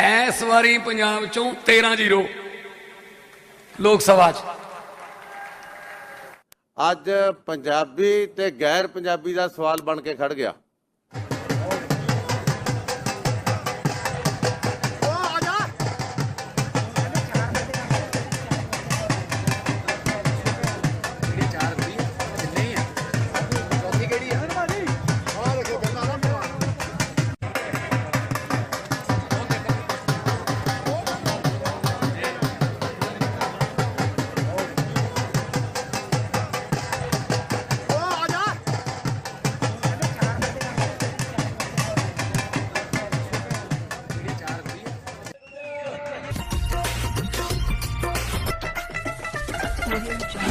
ਇਸ ਵਾਰੀ ਪੰਜਾਬ ਚੋਂ 13-0 ਲੋਕ ਸਭਾ 'ਚ। ਅੱਜ ਪੰਜਾਬੀ ਤੇ ਗੈਰ ਪੰਜਾਬੀ ਦਾ ਸਵਾਲ ਬਣ ਕੇ ਖੜ ਗਿਆ। Education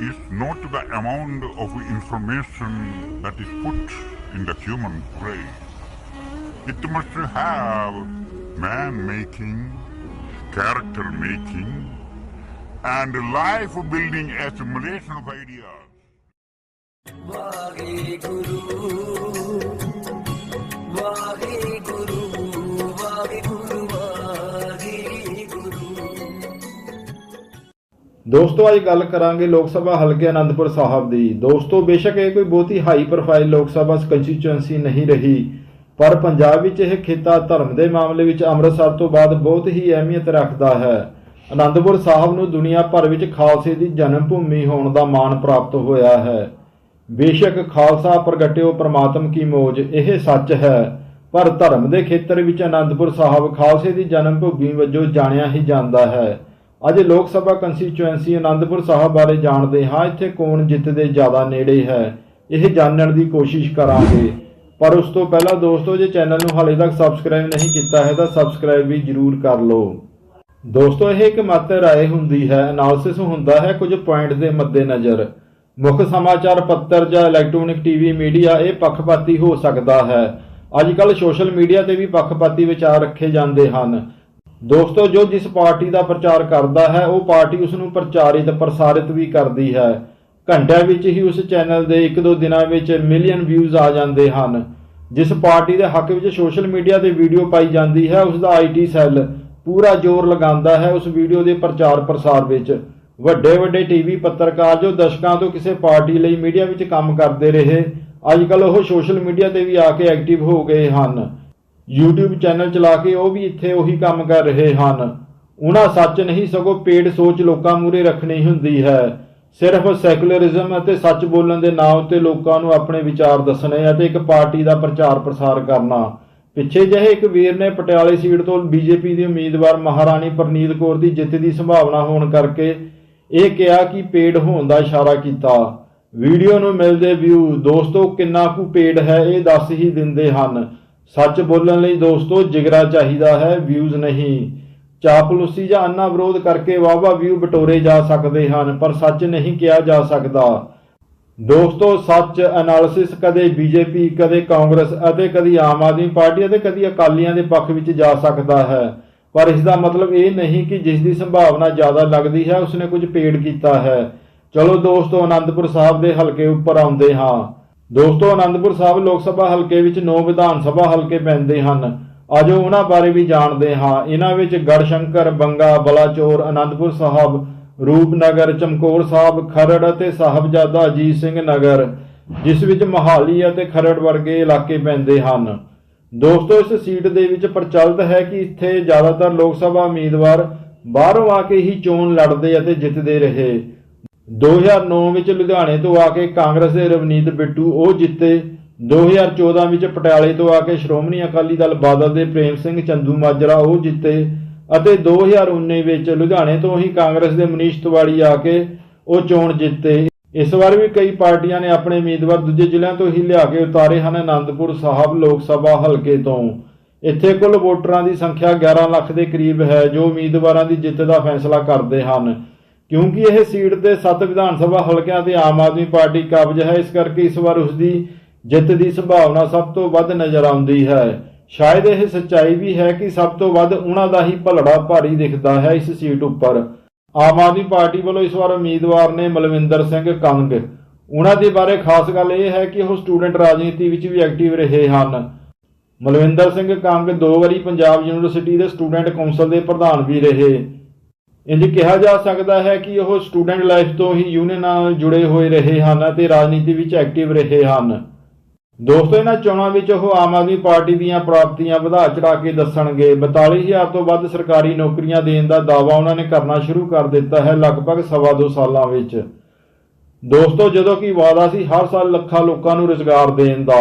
is not the amount of information that is put in the human brain. It must have man making, character making, and life building assimilation of ideas. ਦੋਸਤੋ ਅੱਜ ਗੱਲ ਕਰਾਂਗੇ ਲੋਕ ਸਭਾ ਹਲਕੇ ਅਨੰਦਪੁਰ ਸਾਹਿਬ ਦੀ। ਦੋਸਤੋ ਬੇਸ਼ੱਕ ਇਹ ਕੋਈ ਬਹੁਤੀ ਹਾਈ ਪ੍ਰੋਫਾਈਲ ਲੋਕ ਸਭਾ ਕੰਸਟੀਚੁਐਂਸੀ ਨਹੀਂ ਰਹੀ। ਪਰ ਪੰਜਾਬ ਵਿੱਚ ਇਹ ਖੇਤਾ ਧਰਮ ਦੇ ਮਾਮਲੇ ਵਿੱਚ ਅੰਮ੍ਰਿਤਸਰ ਤੋਂ ਬਾਅਦ ਬਹੁਤ ਹੀ ਅਹਿਮੀਅਤ ਰੱਖਦਾ ਹੈ। ਅਨੰਦਪੁਰ ਸਾਹਿਬ ਨੂੰ ਦੁਨੀਆ ਭਰ ਵਿੱਚ ਖਾਲਸੇ ਦੀ ਜਨਮ ਭੂਮੀ ਹੋਣ ਦਾ ਮਾਣ ਪ੍ਰਾਪਤ ਹੋਇਆ ਹੈ। ਬੇਸ਼ੱਕ ਖਾਲਸਾ ਪ੍ਰਗਟਿਓ ਪ੍ਰਮਾਤਮ ਕੀ ਮੋਜ, ਇਹ ਸੱਚ ਹੈ। ਪਰ ਧਰਮ ਦੇ ਖੇਤਰ ਵਿੱਚ ਅਨੰਦਪੁਰ ਸਾਹਿਬ ਖਾਲਸੇ ਦੀ ਜਨਮ ਭੂਮੀ ਵਜੋਂ ਜਾਣਿਆ ਹੀ ਜਾਂਦਾ ਹੈ। ਅੱਜ ਲੋਕ ਸਭਾ ਕੰਸਟੀਚੁਐਂਸੀ ਅਨੰਦਪੁਰ ਸਾਹਿਬ ਬਾਰੇ ਜਾਣਦੇ ਹਾਂ। ਇੱਥੇ ਕੌਣ ਜਿੱਤਦੇ ਜ਼ਿਆਦਾ ਨੇੜੇ ਹੈ, ਇਹ ਜਾਣਨ ਦੀ ਕੋਸ਼ਿਸ਼ ਕਰਾਂਗੇ। ਪਰ ਉਸ ਤੋਂ ਪਹਿਲਾਂ ਦੋਸਤੋ, ਜੇ ਚੈਨਲ ਨੂੰ ਹਾਲੇ ਤੱਕ ਸਬਸਕ੍ਰਾਈਬ ਨਹੀਂ ਕੀਤਾ ਹੈ, ਤਾਂ ਸਬਸਕ੍ਰਾਈਬ ਵੀ ਜਰੂਰ ਕਰ ਲਓ। ਦੋਸਤੋ, ਇਹ ਇੱਕ ਮਾਤਰ ਰਾਏ ਹੁੰਦੀ ਹੈ ਐਨਾਲਿਸਿਸ ਹੁੰਦਾ ਹੈ ਕੁਝ ਪੁਆਇੰਟ ਦੇ ਮੱਦੇਨਜ਼ਰ। ਮੁੱਖ ਸਮਾਚਾਰ ਪੱਤਰ ਜਾਂ ਇਲੈਕਟ੍ਰੋਨਿਕ ਟੀਵੀ ਮੀਡੀਆ ਇਹ ਪੱਖਪਾਤੀ ਹੋ ਸਕਦਾ ਹੈ। ਅੱਜ ਕੱਲ ਸੋਸ਼ਲ ਮੀਡੀਆ ਤੇ ਵੀ ਪੱਖਪਾਤੀ ਵਿਚਾਰ ਰੱਖੇ ਜਾਂਦੇ ਹਨ। ਦੋਸਤੋ, ਜੋ ਜਿਸ ਪਾਰਟੀ ਦਾ ਪ੍ਰਚਾਰ ਕਰਦਾ ਹੈ, ਉਹ ਪਾਰਟੀ ਉਸ ਨੂੰ ਪ੍ਰਚਾਰਿਤ, ਪ੍ਰਸਾਰਿਤ ਵੀ ਕਰਦੀ ਹੈ। ਘੰਟਿਆਂ ਵਿੱਚ ਹੀ ਉਸ ਚੈਨਲ ਦੇ ਇੱਕ ਦੋ ਦਿਨਾਂ ਵਿੱਚ ਮਿਲੀਅਨ ਵਿਊਜ਼ ਆ ਜਾਂਦੇ ਹਨ, ਜਿਸ ਪਾਰਟੀ ਦੇ ਹੱਕ ਵਿੱਚ ਸੋਸ਼ਲ ਮੀਡੀਆ ਤੇ ਵੀਡੀਓ ਪਾਈ ਜਾਂਦੀ ਹੈ, ਉਸ ਦਾ ਆਈਟੀ ਸੈੱਲ ਪੂਰਾ ਜ਼ੋਰ ਲਗਾਉਂਦਾ ਹੈ ਉਸ ਵੀਡੀਓ ਦੇ ਪ੍ਰਚਾਰ ਪ੍ਰਸਾਰ ਵਿੱਚ। ਵੱਡੇ ਵੱਡੇ ਟੀਵੀ ਪੱਤਰਕਾਰ ਜੋ ਦਸ਼ਕਾਂ ਤੋਂ ਕਿਸੇ ਪਾਰਟੀ ਲਈ ਮੀਡੀਆ ਵਿੱਚ ਕੰਮ ਕਰਦੇ ਰਹੇ ਅੱਜ ਕੱਲ ਉਹ ਸੋਸ਼ਲ ਮੀਡੀਆ ਤੇ ਵੀ ਆ ਕੇ ਐਕਟਿਵ ਹੋ ਗਏ ਹਨ। YouTube ਚੈਨਲ ਚਲਾ ਕੇ ਉਹ ਵੀ ਇੱਥੇ ਉਹੀ ਕੰਮ ਕਰ ਰਹੇ ਹਨ। ਉਹਨਾਂ ਸੱਚ ਨਹੀਂ, ਸਗੋਂ ਪੇੜ ਸੋਚ ਲੋਕਾਂ ਮੂਰੇ ਰੱਖਣੀ ਹੁੰਦੀ ਹੈ। ਸਿਰਫ ਸੈਕੂਲਰਿਜ਼ਮ ਅਤੇ ਸੱਚ ਬੋਲਣ ਦੇ ਨਾਂ ਉੱਤੇ ਲੋਕਾਂ ਨੂੰ ਆਪਣੇ ਵਿਚਾਰ ਦੱਸਣੇ ਅਤੇ ਇੱਕ ਪਾਰਟੀ ਦਾ ਪ੍ਰਚਾਰ ਪ੍ਰਸਾਰ ਕਰਨਾ। ਪਿੱਛੇ ਜਿਹੇ ਇੱਕ ਵੀਰ ਨੇ ਪਟਿਆਲੇ ਸੀਟ ਤੋਂ ਬੀਜੇਪੀ ਦੀ ਉਮੀਦਵਾਰ ਮਹਾਰਾਣੀ ਪ੍ਰਨੀਤ ਕੌਰ ਦੀ ਜਿੱਤ ਦੀ ਸੰਭਾਵਨਾ ਹੋਣ ਕਰਕੇ ਇਹ ਕਿਹਾ ਕਿ ਪੇਡ ਹੋਣ ਦਾ ਇਸ਼ਾਰਾ ਕੀਤਾ। ਵੀਡੀਓ ਨੂੰ ਮਿਲਦੇ ਵਿਊ ਦੋਸਤੋ, ਕਿੰਨਾ ਕੁ ਪੇਡ ਹੈ, ਇਹ ਦੱਸ ਹੀ ਦਿੰਦੇ ਹਨ। ਸੱਚ ਬੋਲਣ ਲਈ ਦੋਸਤੋ, ਜਿਗਰਾ ਚਾਹੀਦਾ ਹੈ ਵਿਊਜ਼ ਨਹੀਂ। ਚਾਪਲੂਸੀ ਜਾਂ ਅੰਨਾ ਵਿਰੋਧ ਕਰਕੇ ਵਾਵਾ ਵਿਊ ਬਟੋਰੇ ਜਾ ਸਕਦੇ ਹਨ, ਪਰ ਸੱਚ ਨਹੀਂ ਕਿਹਾ ਜਾ ਸਕਦਾ। ਦੋਸਤੋ, ਸੱਚ ਐਨਾਲਿਸਿਸ ਕਦੇ ਬੀਜੇਪੀ, ਕਦੇ ਕਾਂਗਰਸ ਅਤੇ ਕਦੀ ਆਮ ਆਦਮੀ ਪਾਰਟੀ ਅਤੇ ਕਦੀ ਅਕਾਲੀਆਂ ਦੇ ਪੱਖ ਵਿੱਚ ਜਾ ਸਕਦਾ ਹੈ। ਪਰ ਇਸ ਦਾ ਮਤਲਬ ਇਹ ਨਹੀਂ ਕਿ ਜਿਸ ਦੀ ਸੰਭਾਵਨਾ ਜ਼ਿਆਦਾ ਲੱਗਦੀ ਹੈ, ਉਸਨੇ ਕੁਝ ਪੇੜ ਕੀਤਾ ਹੈ। ਚਲੋ ਦੋਸਤੋ ਆਨੰਦਪੁਰ ਸਾਹਿਬ ਦੇ ਹਲਕੇ ਉੱਪਰ ਆਉਂਦੇ ਹਾਂ। ਦੋਸਤੋ ਆਨੰਦਪੁਰ ਸਾਹਿਬ ਲੋਕ ਸਭਾ ਹਲਕੇ ਵਿੱਚ 9 ਵਿਧਾਨ ਸਭਾ ਹਲਕੇ ਪੈਂਦੇ ਹਨ। ਆਜੋ ਉਹਨਾਂ ਬਾਰੇ ਵੀ ਜਾਣਦੇ ਹਾਂ। ਇਹਨਾਂ ਵਿੱਚ ਗੜਸ਼ੰਕਰ, ਬੰਗਾ, ਬਲਾਚੌਰ ਆਨੰਦਪੁਰ ਸਾਹਿਬ, ਰੂਪਨਗਰ, ਚਮਕੌਰ ਸਾਹਿਬ, ਖਰੜ ਅਤੇ ਸਾਹਿਬਜ਼ਾਦਾ ਅਜੀਤ ਸਿੰਘ ਨਗਰ, ਜਿਸ ਵਿੱਚ ਮਹਾਲੀ ਅਤੇ ਖਰੜ ਵਰਗੇ ਇਲਾਕੇ ਪੈਂਦੇ ਹਨ। ਦੋਸਤੋ, ਇਸ ਸੀਟ ਦੇ ਵਿੱਚ ਪ੍ਰਚਲਿਤ ਹੈ ਕਿ ਇੱਥੇ ਜ਼ਿਆਦਾਤਰ ਲੋਕ ਸਭਾ ਉਮੀਦਵਾਰ ਬਾਹਰੋਂ ਆ ਕੇ ਹੀ ਚੋਣ ਲੜਦੇ ਅਤੇ ਜਿੱਤਦੇ ਰਹੇ। 2009 ਵਿੱਚ ਲੁਧਿਆਣੇ ਤੋਂ ਆ ਕੇ ਕਾਂਗਰਸ ਦੇ ਰਵਨੀਤ ਬਿੱਟੂ ਉਹ ਜਿੱਤੇ। 2014 ਵਿੱਚ ਪਟਿਆਲੇ ਤੋਂ ਆ ਕੇ ਸ਼੍ਰੋਮਣੀ ਅਕਾਲੀ ਦਲ ਬਾਦਲ ਦੇ ਪ੍ਰੇਮ ਸਿੰਘ ਚੰਦੂ ਮਾਜਰਾ ਉਹ ਜਿੱਤੇ ਅਤੇ 2019 ਵਿੱਚ ਲੁਧਿਆਣੇ ਤੋਂ ਹੀ ਕਾਂਗਰਸ ਦੇ ਮਨੀਸ਼ ਤਿਵਾੜੀ ਆ ਕੇ ਉਹ ਚੋਣ ਜਿੱਤੇ। ਇਸ ਵਾਰ ਵੀ ਕਈ ਪਾਰਟੀਆਂ ਨੇ ਆਪਣੇ ਉਮੀਦਵਾਰ ਦੂਜੇ ਜ਼ਿਲ੍ਹਿਆਂ ਤੋਂ ਹੀ ਲਿਆ ਕੇ ਉਤਾਰੇ ਹਨ ਆਨੰਦਪੁਰ ਸਾਹਿਬ ਲੋਕ ਸਭਾ ਹਲਕੇ ਤੋਂ। ਇੱਥੇ ਕੁੱਲ ਵੋਟਰਾਂ ਦੀ ਸੰਖਿਆ 11 ਲੱਖ ਦੇ ਕਰੀਬ ਹੈ, ਜੋ ਉਮੀਦਵਾਰਾਂ ਦੀ ਜਿੱਤ ਦਾ ਫੈਸਲਾ ਕਰਦੇ ਹਨ। ਕਿਉਂਕਿ ਇਹ ਸੀਟ ਤੇ 7 ਵਿਧਾਨ ਸਭਾ ਹਲਕਿਆਂ ਤੇ ਆਮ ਆਦਮੀ ਪਾਰਟੀ ਕਾਬਜ਼ ਹੈ, ਇਸ ਕਰਕੇ ਇਸ ਵਾਰ ਉਸ ਦੀ ਜਿੱਤ ਦੀ ਸੰਭਾਵਨਾ ਸਭ ਤੋਂ ਵੱਧ ਨਜ਼ਰ ਆਉਂਦੀ ਹੈ। ਸ਼ਾਇਦ ਇਹ ਸੱਚਾਈ ਵੀ ਹੈ ਕਿ ਸਭ ਤੋਂ ਵੱਧ ਉਹਨਾਂ ਦਾ ਹੀ ਭਲੜਾ ਭਾਰੀ ਦਿਖਦਾ ਹੈ ਇਸ ਸੀਟ ਉੱਪਰ। ਆਮ ਆਦਮੀ ਪਾਰਟੀ ਵੱਲੋਂ ਇਸ ਵਾਰ ਉਮੀਦਵਾਰ ਨੇ ਮਲਵਿੰਦਰ ਸਿੰਘ ਕੰਗ। ਉਹਨਾਂ ਦੇ ਬਾਰੇ ਖਾਸ ਗੱਲ ਇਹ ਹੈ ਕਿ ਉਹ ਸਟੂਡੈਂਟ ਰਾਜਨੀਤੀ ਵਿੱਚ ਵੀ ਐਕਟਿਵ ਰਹੇ ਹਨ। ਮਲਵਿੰਦਰ ਸਿੰਘ ਕੰਗ ਦੋ ਵਾਰੀ ਪੰਜਾਬ ਯੂਨੀਵਰਸਿਟੀ ਦੇ ਸਟੂਡੈਂਟ ਕੌਂਸਲ ਦੇ ਪ੍ਰਧਾਨ ਵੀ ਰਹੇ। ਇੰਜ ਕਿਹਾ ਜਾ ਸਕਦਾ ਹੈ ਕਿ ਉਹ ਸਟੂਡੈਂਟ ਲਾਈਫ ਤੋਂ ਹੀ ਯੂਨੀਅਨ ਨਾਲ ਜੁੜੇ ਹੋਏ ਰਹੇ ਹਨ ਅਤੇ ਰਾਜਨੀਤੀ ਵਿੱਚ ਐਕਟਿਵ ਰਹੇ ਹਨ। ਦੋਸਤੋ, ਇਹਨਾਂ ਚੋਣਾਂ ਵਿੱਚ ਉਹ ਆਮ ਆਦਮੀ ਪਾਰਟੀ ਦੀਆਂ ਪ੍ਰਾਪਤੀਆਂ ਵਧਾ ਚੜਾ ਕੇ ਦੱਸਣਗੇ। 42000 ਤੋਂ ਵੱਧ ਸਰਕਾਰੀ ਨੌਕਰੀਆਂ ਦੇਣ ਦਾ ਦਾਅਵਾ ਉਹਨਾਂ ਨੇ ਕਰਨਾ ਸ਼ੁਰੂ ਕਰ ਦਿੱਤਾ ਹੈ ਲਗਭਗ ਸਵਾ ਦੋ ਸਾਲਾਂ ਵਿੱਚ। ਦੋਸਤੋ, ਜਦੋਂ ਕਿ ਵਾਅਦਾ ਸੀ ਹਰ ਸਾਲ ਲੱਖਾਂ ਲੋਕਾਂ ਨੂੰ ਰੁਜ਼ਗਾਰ ਦੇਣ ਦਾ।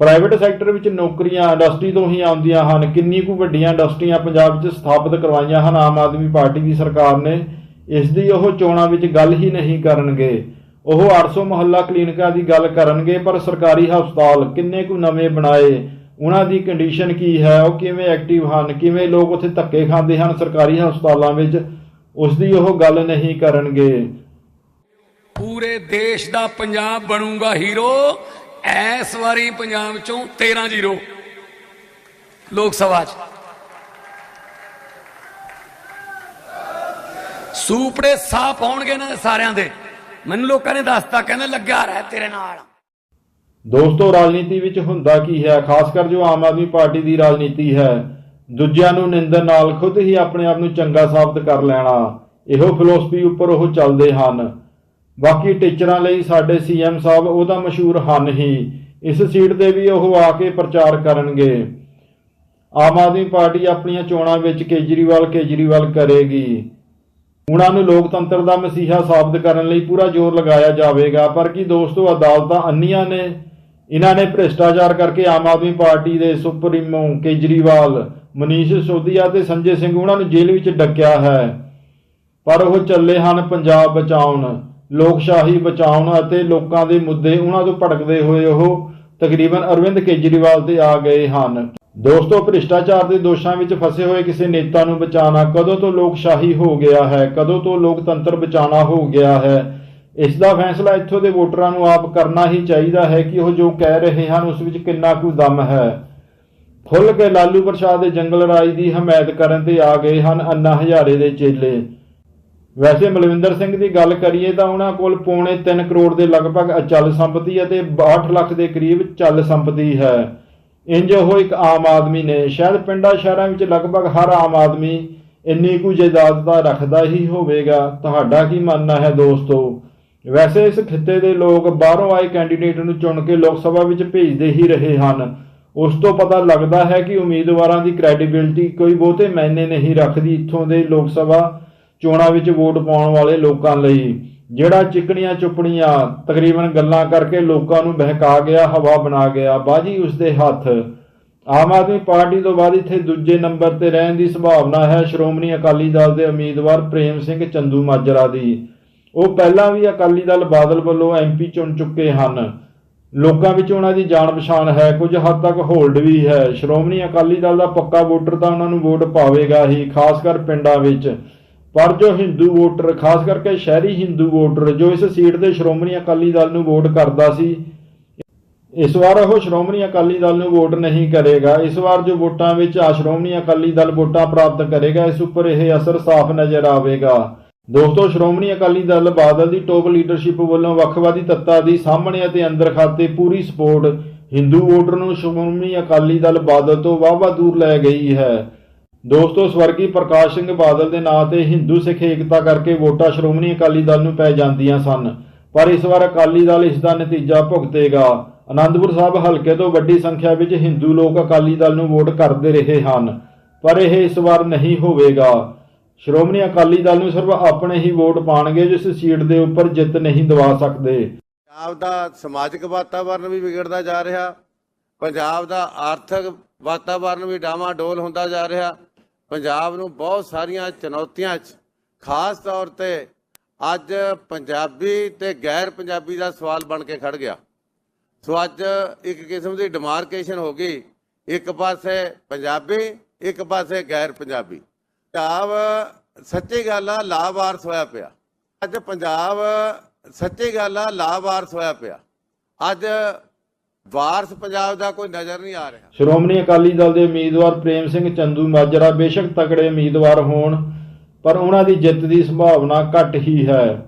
ਪ੍ਰਾਈਵੇਟ ਸੈਕਟਰ ਵਿੱਚ ਨੌਕਰੀਆਂ ਇੰਡਸਟਰੀ ਤੋਂ ਹੀ ਆਉਂਦੀਆਂ ਹਨ। ਕਿੰਨੀ ਕੁ ਵੱਡੀਆਂ ਇੰਡਸਟਰੀਆਂ ਪੰਜਾਬ ਵਿੱਚ ਸਥਾਪਿਤ ਕਰਵਾਈਆਂ ਹਨ, ਆਮ ਆਦਮੀ ਪਾਰਟੀ ਦੀ ਸਰਕਾਰ ਨੇ। ਇਸ ਦੀ ਉਹ ਚੋਣਾਂ ਵਿੱਚ ਗੱਲ ਹੀ ਨਹੀਂ ਕਰਨਗੇ। ਉਹ 800 ਮੁਹੱਲਾ ਕਲੀਨਿਕਾਂ ਦੀ ਗੱਲ ਕਰਨਗੇ, ਪਰ ਸਰਕਾਰੀ ਹਸਪਤਾਲ ਕਿੰਨੇ ਕੁ ਨਵੇਂ ਬਣਾਏ? ਉਹਨਾਂ ਦੀ ਕੰਡੀਸ਼ਨ ਕੀ ਹੈ? ਉਹ ਕਿਵੇਂ ਐਕਟਿਵ ਹਨ? ਕਿਵੇਂ ਲੋਕ ਉੱਥੇ ਧੱਕੇ ਖਾਂਦੇ ਹਨ ਸਰਕਾਰੀ ਹਸਪਤਾਲਾਂ ਵਿੱਚ? ਉਸ ਦੀ ਉਹ ਗੱਲ ਨਹੀਂ ਕਰਨਗੇ। ਪੂਰੇ ਦੇਸ਼ ਦਾ ਪੰਜਾਬ ਬਣੂਗਾ ਹੀਰੋ। ਇਸ ਵਾਰੀ ਪੰਜਾਬ ਚੋਂ 13 ਜ਼ੀਰੋ। ਲੋਕ ਸਭਾ ਚ। ਸੂਪੜੇ ਸਾਫ਼ ਹੋਣਗੇ ਨਾ ਸਾਰਿਆਂ ਦੇ। ਮੈਨੂੰ ਲੋਕਾਂ ਨੇ ਦੱਸਤਾ, ਕਹਿੰਦੇ ਲੱਗਿਆ ਰਹਿ ਤੇਰੇ ਨਾਲ। ਦੋਸਤੋ, ਰਾਜਨੀਤੀ ਵਿੱਚ ਹੁੰਦਾ ਕੀ ਹੈ? ਖਾਸ ਕਰ ਜੋ ਆਮ ਆਦਮੀ ਪਾਰਟੀ ਦੀ ਰਾਜਨੀਤੀ ਹੈ, ਦੂਜਿਆਂ ਨੂੰ ਨਿੰਦਣ ਨਾਲ ਖੁਦ ਹੀ ਆਪਣੇ ਆਪ ਨੂੰ ਚੰਗਾ ਸਾਬਤ ਕਰ ਲੈਣਾ, ਇਹੋ ਫਿਲਾਸਫੀ ਉੱਪਰ ਉਹ ਚੱਲਦੇ ਹਨ। ਬਾਕੀ ਟੀਚਰਾਂ ਲਈ ਸਾਡੇ ਸੀਐਮ ਸਾਹਿਬ ਉਹਦਾ ਮਸ਼ਹੂਰ ਹਨ ਹੀ, ਇਸ ਸੀਟ ਤੇ ਵੀ ਉਹ ਆ ਕੇ ਪ੍ਰਚਾਰ ਕਰਨਗੇ। ਆਮ ਆਦਮੀ ਪਾਰਟੀ ਆਪਣੀਆਂ ਚੋਣਾਂ ਵਿੱਚ ਕੇਜਰੀਵਾਲ ਕੇਜਰੀਵਾਲ ਕਰੇਗੀ। ਉਹਨਾਂ ਨੂੰ ਲੋਕਤੰਤਰ ਦਾ ਮਸੀਹਾ ਸਾਬਤ ਕਰਨ ਲਈ ਪੂਰਾ ਜ਼ੋਰ ਲਗਾਇਆ ਜਾਵੇਗਾ। ਪਰ ਕੀ ਦੋਸਤੋ, ਅਦਾਲਤਾਂ ਅੰਨੀਆਂ ਨੇ? ਇਹਨਾਂ ਨੇ ਭ੍ਰਿਸ਼ਟਾਚਾਰ ਕਰਕੇ ਆਮ ਆਦਮੀ ਪਾਰਟੀ ਦੇ ਸੁਪਰੀਮੋ ਕੇਜਰੀਵਾਲ, ਮਨੀਸ਼ ਸਿਸੋਦੀਆ ਤੇ ਸੰਜੇ ਸਿੰਘ ਉਹਨਾਂ ਨੂੰ ਜੇਲ੍ਹ ਵਿੱਚ ਡੱਕਿਆ ਹੈ। ਪਰ ਉਹ ਚੱਲੇ ਹਨ ਪੰਜਾਬ ਬਚਾਉਣ, ਲੋਕਸ਼ਾਹੀ ਬਚਾਉਣ ਅਤੇ ਲੋਕਾਂ ਦੇ ਮੁੱਦੇ ਉਹਨਾਂ ਤੋਂ ਭੜਕਦੇ ਹੋਏ ਉਹ ਤਕਰੀਬਨ ਅਰਵਿੰਦ ਕੇਜਰੀਵਾਲ ਤੇ ਆ ਗਏ ਹਨ। ਦੋਸਤੋ, ਭ੍ਰਿਸ਼ਟਾਚਾਰ ਦੇ ਦੋਸ਼ਾਂ ਵਿੱਚ ਫਸੇ ਹੋਏ ਕਿਸੇ ਨੇਤਾ ਨੂੰ ਬਚਾਉਣਾ ਕਦੋਂ ਤੋਂ ਲੋਕਸ਼ਾਹੀ ਹੋ ਗਿਆ ਹੈ, ਕਦੋਂ ਤੋਂ ਲੋਕਤੰਤਰ ਬਚਾਉਣਾ ਹੋ ਗਿਆ ਹੈ, ਇਸ ਦਾ ਫੈਸਲਾ ਇੱਥੋਂ ਦੇ ਵੋਟਰਾਂ ਨੂੰ ਆਪ ਕਰਨਾ ਹੀ ਚਾਹੀਦਾ ਹੈ ਕਿ ਉਹ ਜੋ ਕਹਿ ਰਹੇ ਹਨ, ਉਸ ਵਿੱਚ ਕਿੰਨਾ ਕੁ ਦਮ ਹੈ। ਖੁੱਲ ਕੇ ਲਾਲੂ ਪ੍ਰਸਾਦ ਦੇ ਜੰਗਲ ਰਾਜ ਦੀ ਹਮਾਇਤ ਕਰਨ ਤੇ ਆ ਗਏ ਹਨ ਅੰਨਾ ਹਜ਼ਾਰੇ ਦੇ ਚੇਲੇ। ਵੈਸੇ ਮਲਵਿੰਦਰ ਸਿੰਘ ਦੀ ਗੱਲ ਕਰੀਏ ਤਾਂ ਉਹਨਾਂ ਕੋਲ ਪੌਣੇ 3 ਕਰੋੜ ਦੇ ਲਗਭਗ ਅਚਲ ਸੰਪਤੀ ਅਤੇ 62 ਲੱਖ ਦੇ ਕਰੀਬ ਚੱਲ ਸੰਪਤੀ ਹੈ। ਇੰਜ ਉਹ ਇੱਕ ਆਮ ਆਦਮੀ ਨੇ। ਸ਼ਾਇਦ ਪਿੰਡਾਂ ਸ਼ਹਿਰਾਂ ਵਿੱਚ ਲਗਭਗ ਹਰ ਆਮ ਆਦਮੀ ਇੰਨੀ ਕੁ ਜਾਇਦਾਦ ਦਾ ਰੱਖਦਾ ਹੀ ਹੋਵੇਗਾ। ਤੁਹਾਡਾ ਕੀ ਮੰਨਣਾ ਹੈ ਦੋਸਤੋ? ਵੈਸੇ ਇਸ ਖਿੱਤੇ ਦੇ ਲੋਕ ਬਾਹਰੋਂ ਆਏ ਕੈਂਡੀਡੇਟ ਨੂੰ ਚੁਣ ਕੇ ਲੋਕ ਸਭਾ ਵਿੱਚ ਭੇਜਦੇ ਹੀ ਰਹੇ ਹਨ। ਉਸ ਤੋਂ ਪਤਾ ਲੱਗਦਾ ਹੈ ਕਿ ਉਮੀਦਵਾਰਾਂ ਦੀ ਕ੍ਰੈਡੀਬਿਲਟੀ ਕੋਈ ਬਹੁਤੇ ਮਾਇਨੇ ਨਹੀਂ ਰੱਖਦੀ ਇੱਥੋਂ ਦੇ ਲੋਕ ਸਭਾ ਚੋਣਾਂ ਵਿੱਚ ਵੋਟ ਪਾਉਣ ਵਾਲੇ ਲੋਕਾਂ ਲਈ। ਜਿਹੜਾ ਚਿਕਣੀਆਂ ਚੁਪੜੀਆਂ ਤਕਰੀਬਨ ਗੱਲਾਂ ਕਰਕੇ ਲੋਕਾਂ ਨੂੰ ਬਹਿਕਾ ਗਿਆ, ਹਵਾ ਬਣਾ ਗਿਆ, ਬਾਜੀ ਉਸਦੇ ਹੱਥ। ਆਮ ਆਦਮੀ ਪਾਰਟੀ ਤੋਂ ਬਾਅਦ ਇੱਥੇ ਦੂਜੇ ਨੰਬਰ ਤੇ ਰਹਿਣ ਦੀ ਸੰਭਾਵਨਾ ਹੈ। ਸ਼੍ਰੋਮਣੀ ਅਕਾਲੀ ਦਲ ਦੇ ਉਮੀਦਵਾਰ ਪ੍ਰੇਮ ਸਿੰਘ ਚੰਦੂ ਮਾਜਰਾ ਦੀ। ਉਹ ਪਹਿਲਾਂ ਵੀ ਅਕਾਲੀ ਦਲ ਬਾਦਲ ਵੱਲੋਂ ਐਮਪੀ ਚੁਣ ਚੁੱਕੇ ਹਨ। ਲੋਕਾਂ ਵਿੱਚ ਉਹਨਾਂ ਦੀ ਜਾਣ ਪਛਾਣ ਹੈ। ਕੁਝ ਹੱਦ ਤੱਕ ਹੋਲਡ ਵੀ ਹੈ। ਸ਼੍ਰੋਮਣੀ ਅਕਾਲੀ ਦਲ ਦਾ ਪੱਕਾ ਵੋਟਰ ਤਾਂ ਉਹਨਾਂ ਨੂੰ ਵੋਟ ਪਾਵੇਗਾ ਹੀ, ਖਾਸ ਕਰ ਪਿੰਡਾਂ ਵਿੱਚ। ਪਰ ਜੋ ਹਿੰਦੂ ਵੋਟਰ ਖਾਸ ਕਰਕੇ ਸ਼ਹਿਰੀ ਹਿੰਦੂ ਵੋਟਰ ਜੋ ਇਸ ਸੀਟ ਤੇ ਸ਼੍ਰੋਮਣੀ ਅਕਾਲੀ ਦਲ ਨੂੰ ਵੋਟ ਕਰਦਾ ਸੀ, ਇਸ ਵਾਰ ਉਹ ਸ਼੍ਰੋਮਣੀ ਅਕਾਲੀ ਦਲ ਨੂੰ ਵੋਟ ਨਹੀਂ ਕਰੇਗਾ। ਇਸ ਵਾਰ ਜੋ ਵੋਟਾਂ ਵਿੱਚ ਆ ਸ਼੍ਰੋਮਣੀ ਅਕਾਲੀ ਦਲ ਵੋਟਾਂ ਪ੍ਰਾਪਤ ਕਰੇਗਾ, ਇਸ ਉੱਪਰ ਇਹ ਅਸਰ ਸਾਫ਼ ਨਜ਼ਰ ਆਵੇਗਾ। ਦੋਸਤੋ, ਸ਼੍ਰੋਮਣੀ ਅਕਾਲੀ ਦਲ ਬਾਦਲ ਦੀ ਟੋਪ ਲੀਡਰਸ਼ਿਪ ਵੱਲੋਂ ਵੱਖਵਾਦੀ ਤੱਤਾਂ ਦੀ ਸਾਹਮਣੇ ਅਤੇ ਅੰਦਰ ਖਾਤੇ ਪੂਰੀ ਸਪੋਰਟ ਹਿੰਦੂ ਵੋਟਰ ਨੂੰ ਸ਼੍ਰੋਮਣੀ ਅਕਾਲੀ ਦਲ ਬਾਦਲ ਤੋਂ ਵਾਹਵਾ ਦੂਰ ਲੈ ਗਈ ਹੈ। ਦੋਸਤੋ, ਸਵਰਗੀ ਪ੍ਰਕਾਸ਼ ਸਿੰਘ ਬਾਦਲ ਦੇ ਨਾਂ ਤੇ ਹਿੰਦੂ ਸਿੱਖ ਏਕਤਾ ਕਰਕੇ ਵੋਟਾਂ ਸ਼੍ਰੋਮਣੀ ਅਕਾਲੀ ਦਲ ਨੂੰ ਪੈ ਜਾਂਦੀਆਂ ਸਨ। ਪਰ ਇਸ ਵਾਰ ਅਕਾਲੀ ਦਲ ਇਸ ਦਾ ਨਤੀਜਾ ਭੁਗਤੇਗਾ। ਆਨੰਦਪੁਰ ਸਾਹਿਬ ਹਲਕੇ ਤੋਂ ਵੱਡੀ ਸੰਖਿਆ ਵਿੱਚ ਹਿੰਦੂ ਲੋਕ ਅਕਾਲੀ ਦਲ ਨੂੰ ਵੋਟ ਕਰਦੇ ਰਹੇ ਹਨ। ਪਰ ਇਹ ਇਸ ਵਾਰ ਨਹੀਂ ਹੋਵੇਗਾ। ਸ਼੍ਰੋਮਣੀ ਅਕਾਲੀ ਦਲ ਨੂੰ ਸਿਰਫ ਆਪਣੇ ਹੀ ਵੋਟ ਪਾਣਗੇ, ਜਿਸ ਸੀਟ ਦੇ ਉੱਪਰ ਜਿੱਤ ਨਹੀਂ ਦਿਵਾ ਸਕਦੇ। ਪੰਜਾਬ ਦਾ ਸਮਾਜਿਕ ਵਾਤਾਵਰਣ ਵੀ ਵਿਗੜਦਾ ਜਾ ਰਿਹਾ। ਪੰਜਾਬ ਦਾ ਆਰਥਿਕ ਵਾਤਾਵਰਣ ਵੀ ਡਾਵਾਂ ਡੋਲ ਹੁੰਦਾ ਜਾ ਰਿਹਾ। ਪੰਜਾਬ ਨੂੰ ਬਹੁਤ ਸਾਰੀਆਂ ਚੁਣੌਤੀਆਂ 'ਚ, ਖਾਸ ਤੌਰ ਤੇ ਅੱਜ ਪੰਜਾਬੀ ਤੇ ਗੈਰ ਪੰਜਾਬੀ ਦਾ ਸਵਾਲ ਬਣ ਕੇ ਖੜ ਗਿਆ। ਸੋ ਅੱਜ ਇੱਕ ਕਿਸਮ ਦੀ ਡਿਮਾਰਕੇਸ਼ਨ ਹੋ ਗਈ। ਇੱਕ ਪਾਸੇ ਪੰਜਾਬੀ, ਇੱਕ ਪਾਸੇ ਗੈਰ ਪੰਜਾਬੀ। ਪੰਜਾਬ, ਸੱਚੀ ਗੱਲ ਆ, ਲਾਵਾਰਸ ਹੋਇਆ ਪਿਆ। ਅੱਜ ਪੰਜਾਬ, ਸੱਚੀ ਗੱਲ ਆ, ਲਾਵਾਰਸ ਹੋਇਆ ਪਿਆ। ਅੱਜ ਵਾਰਸ ਪੰਜਾਬ ਦਾ ਕੋਈ ਨਜ਼ਰ ਨਹੀਂ ਆ ਰਿਹਾ। ਸ਼੍ਰੋਮਣੀ ਅਕਾਲੀ ਦਲ ਦੇ ਉਮੀਦਵਾਰ ਪ੍ਰੇਮ ਸਿੰਘ ਚੰਦੂ ਮਾਜਰਾ ਬੇਸ਼ੱਕ ਤਕੜੇ ਉਮੀਦਵਾਰ ਹੋਣ, ਪਰ ਉਹਨਾਂ ਦੀ ਜਿੱਤ ਦੀ ਸੰਭਾਵਨਾ ਘੱਟ ਹੀ ਹੈ।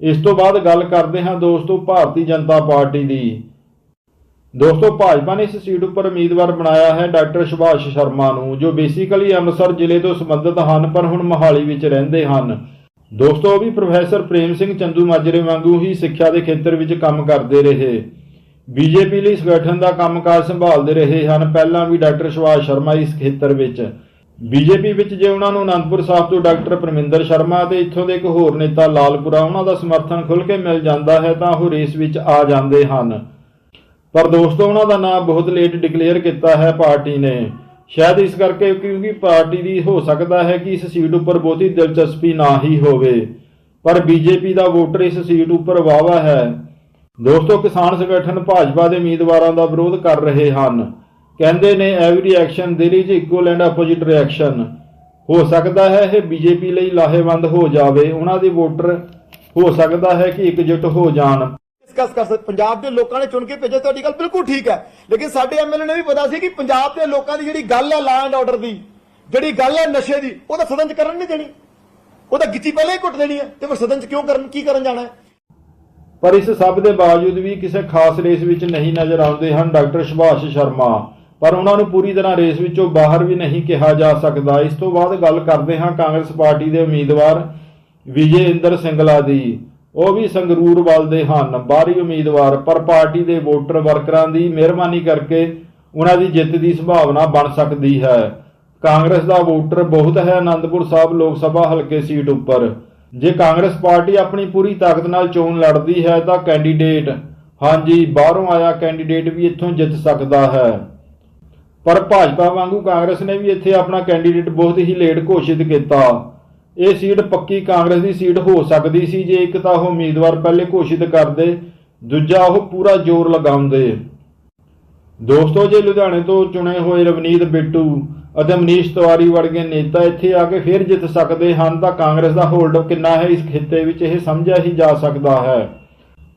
ਇਸ ਤੋਂ ਬਾਅਦ ਗੱਲ ਕਰਦੇ ਹਾਂ ਦੋਸਤੋ ਭਾਰਤੀ ਜਨਤਾ ਪਾਰਟੀ ਦੀ। ਦੋਸਤੋ ਭਾਜਪਾ ਨੇ ਇਸ ਸੀਟ ਉੱਪਰ ਉਮੀਦਵਾਰ ਬਣਾਇਆ ਹੈ ਡਾਕਟਰ ਸੁਭਾਸ਼ ਸ਼ਰਮਾ ਨੂੰ, ਜੋ ਬੇਸਿਕਲੀ ਅੰਮ੍ਰਿਤਸਰ ਜ਼ਿਲ੍ਹੇ ਤੋਂ ਸੰਬੰਧਿਤ ਹਨ, ਪਰ ਹੁਣ ਮੋਹਾਲੀ ਵਿੱਚ ਰਹਿੰਦੇ ਹਨ। ਦੋਸਤੋ ਉਹ ਵੀ ਪ੍ਰੋਫੈਸਰ ਪ੍ਰੇਮ ਸਿੰਘ ਚੰਦੂ ਮਾਜਰੇ ਵਾਂਗੂ ਹੀ ਸਿੱਖਿਆ ਦੇ ਖੇਤਰ ਵਿੱਚ ਕੰਮ ਕਰਦੇ ਰਹੇ। ਬੀਜੇਪੀ ਲਈ ਸੰਗਠਨ ਦਾ ਕੰਮਕਾਜ ਸੰਭਾਲਦੇ ਰਹੇ ਹਨ। ਪਹਿਲਾਂ ਵੀ ਡਾਕਟਰ ਸੁਭਾਸ਼ ਸ਼ਰਮਾ ਇਸ ਖੇਤਰ ਵਿੱਚ। ਬੀਜੇਪੀ ਵਿੱਚ ਜੇ ਉਹਨਾਂ ਨੂੰ ਅਨੰਦਪੁਰ ਸਾਹਿਬ ਤੋਂ ਡਾਕਟਰ ਪਰਮਿੰਦਰ ਸ਼ਰਮਾ ਤੇ ਇੱਥੋਂ ਦੇ ਇੱਕ ਹੋਰ ਨੇਤਾ ਲਾਲਪੁਰਾ, ਉਹਨਾਂ ਦਾ ਸਮਰਥਨ ਖੁੱਲ੍ਹ ਕੇ ਮਿਲ ਜਾਂਦਾ ਹੈ ਤਾਂ ਉਹ ਰੇਸ ਵਿੱਚ ਆ ਜਾਂਦੇ ਹਨ। ਪਰ ਦੋਸਤੋ, ਉਹਨਾਂ ਦਾ ਨਾਮ ਬਹੁਤ ਲੇਟ ਡਿਕਲੇਅਰ ਕੀਤਾ ਹੈ ਪਾਰਟੀ ਨੇ। ਸ਼ਾਇਦ ਇਸ ਕਰਕੇ ਕਿਉਂਕਿ ਪਾਰਟੀ ਦੀ ਹੋ ਸਕਦਾ ਹੈ ਕਿ ਇਸ ਸੀਟ ਉੱਪਰ ਬਹੁਤੀ ਦਿਲਚਸਪੀ ਨਾ ਹੀ ਹੋਵੇ। ਪਰ ਬੀਜੇਪੀ ਦਾ ਵੋਟਰ ਇਸ ਸੀਟ ਉੱਪਰ ਵਾਵਾ ਹੈ। ਦੋਸਤੋ, ਕਿਸਾਨ ਸੰਗਠਨ ਭਾਜਪਾ ਦੇ ਉਮੀਦਵਾਰਾਂ ਦਾ ਵਿਰੋਧ ਕਰ ਰਹੇ ਹਨ। ਕਹਿੰਦੇ ਨੇ every action there is equal and opposite reaction ਹੋ ਸਕਦਾ ਹੈ ਇਹ ਬੀਜੇਪੀ ਲਈ ਲਾਹੇਵੰਦ ਹੋ ਜਾਵੇ। ਉਹਨਾਂ ਦੇ ਵੋਟਰ ਹੋ ਸਕਦਾ ਹੈ ਕਿ ਇਕਜੁੱਟ ਹੋ ਜਾਣ। ਡਿਸਕਸ ਕਰ ਸਕਦੇ। ਪੰਜਾਬ ਦੇ ਲੋਕਾਂ ਨੇ ਚੁਣ ਕੇ ਭੇਜਿਆ, ਤੁਹਾਡੀ ਗੱਲ ਬਿਲਕੁਲ ਠੀਕ ਹੈ। ਲੇਕਿਨ ਸਾਡੇ ਐਮਐਲਏ ਨੇ ਵੀ ਪਤਾ ਸੀ ਕਿ ਪੰਜਾਬ ਦੇ ਲੋਕਾਂ ਦੀ ਜਿਹੜੀ ਗੱਲ ਹੈ ਲਾ ਐਂਡ ਆਰਡਰ ਦੀ, ਜਿਹੜੀ ਗੱਲ ਹੈ ਨਸ਼ੇ ਦੀ, ਉਹ ਤਾਂ ਸਦਨ ਚ ਕਰਨ ਨਹੀਂ ਦੇਣੀ। ਉਹ ਤਾਂ ਗਿੱਚੀ ਪਹਿਲਾਂ ਹੀ ਕੁੱਟ ਦੇਣੀ ਹੈ। ਤੇ ਫਿਰ ਸਦਨ ਚ ਕਿਉਂ ਕਰਨ, ਕੀ ਕਰਨ ਜਾਣਾ ਹੈ? ਪਰ ਇਸ ਸਭ ਦੇ ਬਾਵਜੂਦ ਵੀ ਕਿਸੇ ਖਾਸ ਰੇਸ ਵਿੱਚ ਨਹੀਂ ਨਜ਼ਰ ਆਉਂਦੇ ਹਨ ਡਾਕਟਰ ਸੁਭਾਸ਼ ਸ਼ਰਮਾ। ਪਰ ਉਹਨਾਂ ਨੂੰ ਪੂਰੀ ਤਰ੍ਹਾਂ ਰੇਸ ਵਿੱਚੋਂ ਬਾਹਰ ਵੀ ਨਹੀਂ ਕਿਹਾ ਜਾ ਸਕਦਾ। ਇਸ ਤੋਂ ਬਾਅਦ ਗੱਲ ਕਰਦੇ ਹਾਂ ਕਾਂਗਰਸ ਪਾਰਟੀ ਦੇ ਉਮੀਦਵਾਰ ਵਿਜੇ ਇੰਦਰ ਸਿੰਗਲਾ ਦੀ। ਉਹ ਵੀ ਸੰਗਰੂਰ ਵੱਲ ਦੇ ਹਨ। ਬਾਹਰੀ ਉਮੀਦਵਾਰ ਪਰ ਪਾਰਟੀ ਦੇ ਵੋਟਰ ਵਰਕਰਾਂ ਦੀ ਮਿਹਰਬਾਨੀ ਕਰਕੇ ਉਹਨਾਂ ਦੀ ਜਿੱਤ ਦੀ ਸੰਭਾਵਨਾ ਬਣ ਸਕਦੀ ਹੈ। ਕਾਂਗਰਸ ਦਾ ਵੋਟਰ ਬਹੁਤ ਹੈ ਆਨੰਦਪੁਰ ਸਾਹਿਬ ਲੋਕ ਸਭਾ ਹਲਕੇ ਸੀਟ ਉੱਪਰ। ਜੇ ਕਾਂਗਰਸ ਪਾਰਟੀ ਆਪਣੀ ਪੂਰੀ ਤਾਕਤ ਨਾਲ ਚੋਣ ਲੜਦੀ ਹੈ ਤਾਂ ਕੈਂਡੀਡੇਟ, ਹਾਂਜੀ, ਬਾਹਰੋਂ ਆਇਆ ਕੈਂਡੀਡੇਟ ਵੀ ਇੱਥੋਂ ਜਿੱਤ ਸਕਦਾ ਹੈ। ਪਰ ਭਾਜਪਾ ਵਾਂਗੂ ਕਾਂਗਰਸ ਨੇ ਵੀ ਇੱਥੇ ਆਪਣਾ ਕੈਂਡੀਡੇਟ ਬਹੁਤ ਹੀ ਲੇਟ ਘੋਸ਼ਿਤ ਕੀਤਾ। ਇਹ ਸੀਟ ਪੱਕੀ ਕਾਂਗਰਸ ਦੀ ਸੀਟ ਹੋ ਸਕਦੀ ਸੀ ਜੇ ਇੱਕ ਤਾਂ ਉਹ ਉਮੀਦਵਾਰ ਪਹਿਲੇ ਘੋਸ਼ਿਤ ਕਰਦੇ, ਦੂਜਾ ਉਹ ਪੂਰਾ ਜ਼ੋਰ ਲਗਾਉਂਦੇ। ਦੋਸਤੋ, ਜੇ ਲੁਧਿਆਣੇ ਤੋਂ ਚੁਣੇ ਹੋਏ ਰਵਨੀਤ ਬਿੱਟੂ ਅਤੇ ਮਨੀਸ਼ ਤਿਵਾਰੀ ਵਰਗੇ ਨੇਤਾ ਇੱਥੇ ਆ ਕੇ ਫਿਰ ਜਿੱਤ ਸਕਦੇ ਹਨ ਤਾਂ ਕਾਂਗਰਸ ਦਾ ਹੋਲਡ ਕਿੰਨਾ ਹੈ? ਇਸ ਖਿੱਤੇ ਵਿੱਚ ਇਹ ਸਮਝਿਆ ਹੀ ਜਾ ਸਕਦਾ ਹੈ।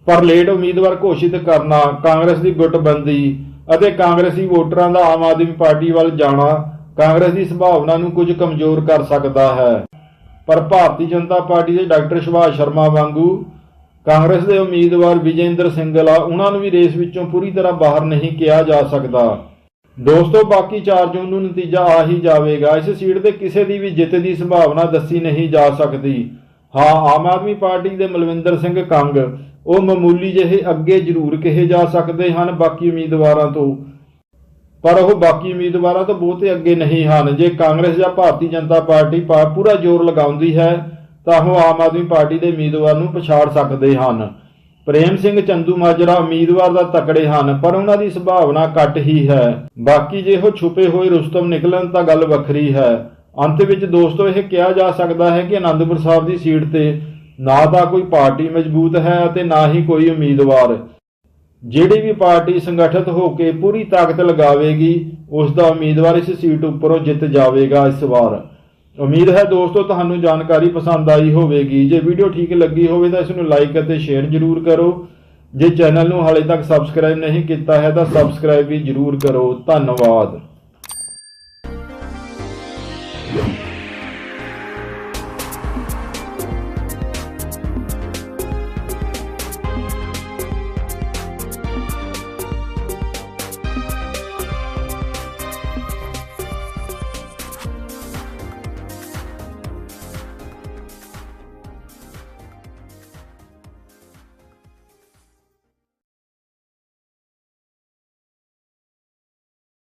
ਪਰ ਲੇਟ ਉਮੀਦਵਾਰ ਘੋਸ਼ਿਤ ਕਰਨਾ, ਕਾਂਗਰਸ ਦੀ ਗੁੱਟਬੰਦੀ ਅਤੇ ਕਾਂਗਰਸੀ ਵੋਟਰਾਂ ਦਾ ਆਮ ਆਦਮੀ ਪਾਰਟੀ ਵੱਲ ਜਾਣਾ ਕਾਂਗਰਸ ਦੀ ਸੰਭਾਵਨਾ ਨੂੰ ਕੁਝ ਕਮਜ਼ੋਰ ਕਰ ਸਕਦਾ ਹੈ। ਪਰ ਭਾਰਤੀ ਜਨਤਾ ਪਾਰਟੀ ਦੇ ਡਾਕਟਰ ਸੁਭਾਸ਼ ਸ਼ਰਮਾ ਵਾਂਗੂ ਕਾਂਗਰਸ ਦੇ ਉਮੀਦਵਾਰ ਵਿਜੇਂਦਰ ਸਿੰਗਲਾ, ਉਹਨਾਂ ਨੂੰ ਵੀ ਰੇਸ ਵਿੱਚੋਂ ਪੂਰੀ ਤਰ੍ਹਾਂ ਬਾਹਰ ਨਹੀਂ ਕਿਹਾ ਜਾ ਸਕਦਾ। ਦੋਸਤੋ, ਬਾਕੀ 4 ਜੂਨ ਨੂੰ ਨਤੀਜਾ ਆ ਹੀ ਜਾਵੇਗਾ। ਇਸ ਸੀਟ ਤੇ ਕਿਸੇ ਦੀ ਵੀ ਜਿੱਤ ਦੀ ਸੰਭਾਵਨਾ ਦੱਸੀ ਨਹੀਂ ਜਾ ਸਕਦੀ। ਹਾਂ, ਆਮ ਆਦਮੀ ਪਾਰਟੀ ਦੇ ਮਲਵਿੰਦਰ ਸਿੰਘ ਕੰਗ, ਉਹ ਮਾਮੂਲੀ ਜਿਹੇ ਅੱਗੇ ਜ਼ਰੂਰ ਕਹੇ ਜਾ ਸਕਦੇ ਹਨ ਬਾਕੀ ਉਮੀਦਵਾਰਾਂ ਤੋਂ। ਪਰ ਉਹ ਬਾਕੀ ਉਮੀਦਵਾਰਾਂ ਤੋਂ ਬਹੁਤੇ ਅੱਗੇ ਨਹੀਂ ਹਨ। ਜੇ ਕਾਂਗਰਸ ਜਾਂ ਭਾਰਤੀ ਜਨਤਾ ਪਾਰਟੀ ਪੂਰਾ ਜ਼ੋਰ ਲਗਾਉਂਦੀ ਹੈ, ਤਾਂ ਉਹ ਆਮ ਆਦਮੀ ਪਾਰਟੀ ਦੇ ਉਮੀਦਵਾਰ ਨੂੰ ਪਛਾੜ ਸਕਦੇ ਹਨ। ਪ੍ਰੇਮ ਸਿੰਘ ਚੰਦੂ ਮਾਜਰਾ ਉਮੀਦਵਾਰ ਦਾ ਤਕੜੇ ਹਨ, ਪਰ ਉਹਨਾਂ ਦੀ ਸੰਭਾਵਨਾ ਘੱਟ ਹੀ ਹੈ। ਬਾਕੀ ਜੇ ਉਹ ਛੁਪੇ ਹੋਏ ਰੁਸਤਮ ਨਿਕਲਣ ਤਾਂ ਗੱਲ ਵੱਖਰੀ ਹੈ। ਅੰਤ ਵਿੱਚ ਦੋਸਤੋ, ਇਹ ਕਿਹਾ ਜਾ ਸਕਦਾ ਹੈ ਕਿ ਆਨੰਦਪੁਰ ਸਾਹਿਬ ਦੀ ਸੀਟ ਤੇ ਨਾ ਤਾਂ ਕੋਈ ਪਾਰਟੀ ਮਜ਼ਬੂਤ ਹੈ ਅਤੇ ਨਾ ਹੀ ਕੋਈ ਉਮੀਦਵਾਰ। ਜਿਹੜੀ ਵੀ ਪਾਰਟੀ ਸੰਗਠਿਤ ਹੋ ਕੇ ਪੂਰੀ ਤਾਕਤ ਲਗਾਵੇਗੀ, ਉਸ ਦਾ ਉਮੀਦਵਾਰ ਇਸ ਸੀਟ ਉੱਪਰੋਂ ਜਿੱਤ ਜਾਵੇਗਾ ਇਸ ਵਾਰ। ਉਮੀਦ ਹੈ ਦੋਸਤੋ ਤੁਹਾਨੂੰ ਜਾਣਕਾਰੀ ਪਸੰਦ ਆਈ ਹੋਵੇਗੀ। ਜੇ ਵੀਡੀਓ ਠੀਕ ਲੱਗੀ ਹੋਵੇ ਤਾਂ ਇਸ ਨੂੰ ਲਾਈਕ ਅਤੇ ਸ਼ੇਅਰ ਜ਼ਰੂਰ ਕਰੋ। ਜੇ ਚੈਨਲ ਨੂੰ ਹਾਲੇ ਤੱਕ ਸਬਸਕ੍ਰਾਈਬ ਨਹੀਂ ਕੀਤਾ ਹੈ ਤਾਂ ਸਬਸਕ੍ਰਾਈਬ ਵੀ ਜ਼ਰੂਰ ਕਰੋ। ਧੰਨਵਾਦ।